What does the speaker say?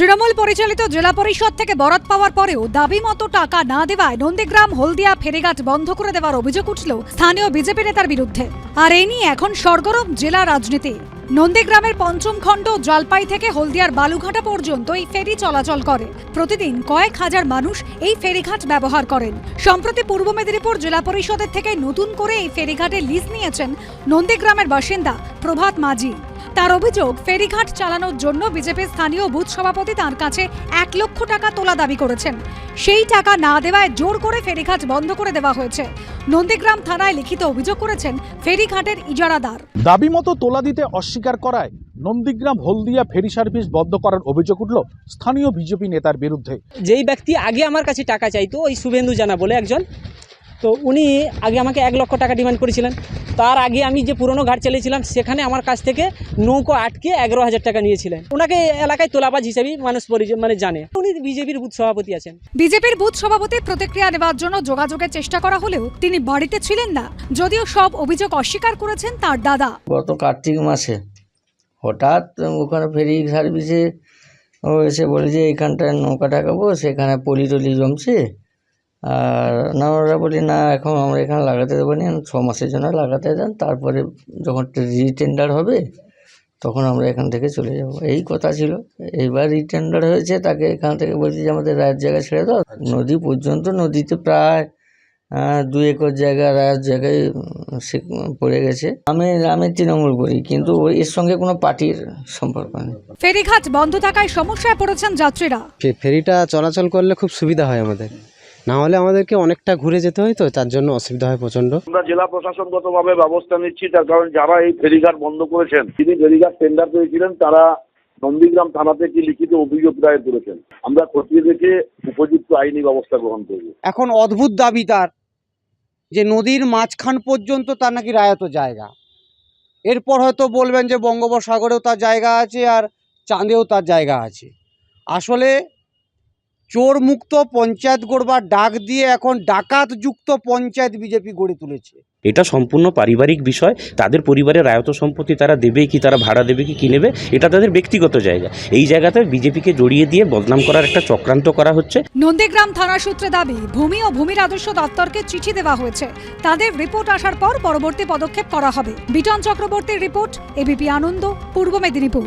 তৃণমূল পরিচালিত জেলা পরিষদ থেকে বরাত পাওয়ার পরেও দাবি মতো টাকা না দেওয়ায় নন্দীগ্রাম, হলদিয়া, ফেরিঘাট বন্ধ করে দেওয়ার অভিযোগ উঠল স্থানীয় বিজেপি নেতার বিরুদ্ধে। আর এই নিয়ে এখন সরগরম জেলা রাজনীতি। নন্দীগ্রামের পঞ্চম খণ্ড, জলপাই থেকে হলদিয়ার বালুঘাটা পর্যন্ত এই ফেরি চলাচল করে। প্রতিদিন কয়েক হাজার মানুষ এই ফেরিঘাট ব্যবহার করেন। সম্প্রতি পূর্ব মেদিনীপুর জেলা পরিষদের থেকে নতুন করে এই ফেরিঘাটে লিজ নিয়েছেন নন্দীগ্রামের বাসিন্দা প্রভাত মাঝি। তার অভিযোগ ফেরিঘাট চালানোর জন্য বিজেপির স্থানীয় বুথ সভাপতি তার কাছে এক লক্ষ টাকা তোলা দাবি করেছেন। সেই টাকা না দেওয়ায় জোর করে ফেরিঘাট বন্ধ করে দেওয়া হয়েছে। নন্দীগ্রাম থানায় লিখিত অভিযোগ করেছেন ফেরিঘাটের ইজারাদার। দাবি মতো তোলা দিতে অস্বীকার করায় নন্দীগ্রাম হলদিয়া ফেরি সার্ভিস বন্ধ করার অভিযোগ উঠল স্থানীয় বিজেপি নেতার বিরুদ্ধে। যেই ব্যক্তি আগে আমার কাছে টাকা চাইতো ওই শুভেন্দু জানা বলে একজন তো উনি আগে আমাকে এক লক্ষ টাকা ডিমান্ড করেছিলেন। তার আগে আমি যে পুরনো ঘাট চালিয়েছিলাম সেখানে আমার কাছ থেকে নৌকো আটকে এগারো হাজার টাকা নিয়েছিলেন। ওনাকে এলাকায় তোলাবাজ হিসেবেই মানুষ পরিচয় মানে জানে। উনি বিজেপির বুথ সভাপতি আছেন। বিজেপির বুথ সভাপতির প্রতিক্রিয়া নেওয়ার জন্য যোগাযোগের চেষ্টা করা হলেও তিনি বাড়িতে ছিলেন না। যদিও সব অভিযোগ অস্বীকার করেছেন তার দাদা। গত কার্তিক মাসে হঠাৎ ওখানে ফেরি সার্ভিসে ও এসে বলে যে এইখানটায় নৌকা টাকাবো সেখানে পলি টলি জমছে। আর না ওরা বলি না এখন আমরা এখানে লাগাতে দেবো না ছ মাসের জন্য লাগাতে দেন তারপরে যখন রিটেন্ডার হবে তখন আমরা এখান থেকে চলে যাব। এই কথা ছিল। এইবার রিটেন্ডার হয়েছে তাকে এখান থেকে বলছি যে আমাদের রায়ের জায়গা ছেড়ে দাও। নদী পর্যন্ত নদীতে প্রায় দুই একর জায়গা রায়ের জায়গায় সে পড়ে গেছে। আমি আমি তৃণমূল করি কিন্তু ওই এর সঙ্গে কোনো পার্টির সম্পর্ক নেই। ফেরিঘাট বন্ধ থাকায় সমস্যায় পড়েছেন যাত্রীরা। ফেরিটা চলাচল করলে খুব সুবিধা হয় আমাদের। না হলে আমাদেরকে অনেকটা ঘুরে যেতে হয় তো তার জন্য অসুবিধা হয় প্রচণ্ড। আমরা জেলা প্রশাসনগতভাবে ব্যবস্থা নিচ্ছি তার কারণ যারা এই ফেরিঘাট বন্ধ করেছেন যিনি ফেরিঘাট টেন্ডার পেয়েছিলেন তারা নন্দীগ্রাম থানাতে একটি লিখিত অভিযোগ দায়ের করেছেন। আমরা খতিয়ে দেখে উপযুক্ত আইনি ব্যবস্থা গ্রহণ করব। এখন অদ্ভুত দাবি তার যে নদীর মাঝখান পর্যন্ত তার নাকি রায়ত জায়গা। এরপর হয়তো বলবেন যে বঙ্গোপসাগরেও তার জায়গা আছে আর চাঁদেও তার জায়গা আছে। আসলে চোর মুক্ত পঞ্চায়েত গড়বার ডাক দিয়ে এখন ডাকাত যুক্ত পঞ্চায়েত বিজেপি গড়ে তুলেছে। এটা সম্পূর্ণ পারিবারিক বিষয় তাদের পরিবারের আয়ত সম্পত্তি তারা দেবে কি তারা ভাড়া দেবে কি কিনেবে এটা তাদের ব্যক্তিগত জায়গা। এই জায়গাতে বিজেপিকে জড়িয়ে দিয়ে বদনাম করার একটা চক্রান্ত করা হচ্ছে। নন্দীগ্রাম থানা সূত্রে দাবি ভূমি ও ভূমি রাজস্ব দপ্তরকে চিঠি দেওয়া হয়েছে। তাদের রিপোর্ট আসার পর পরবর্তী পদক্ষেপ করা হবে। বিটন চক্রবর্তীর রিপোর্ট এবিপি আনন্দ পূর্ব মেদিনীপুর।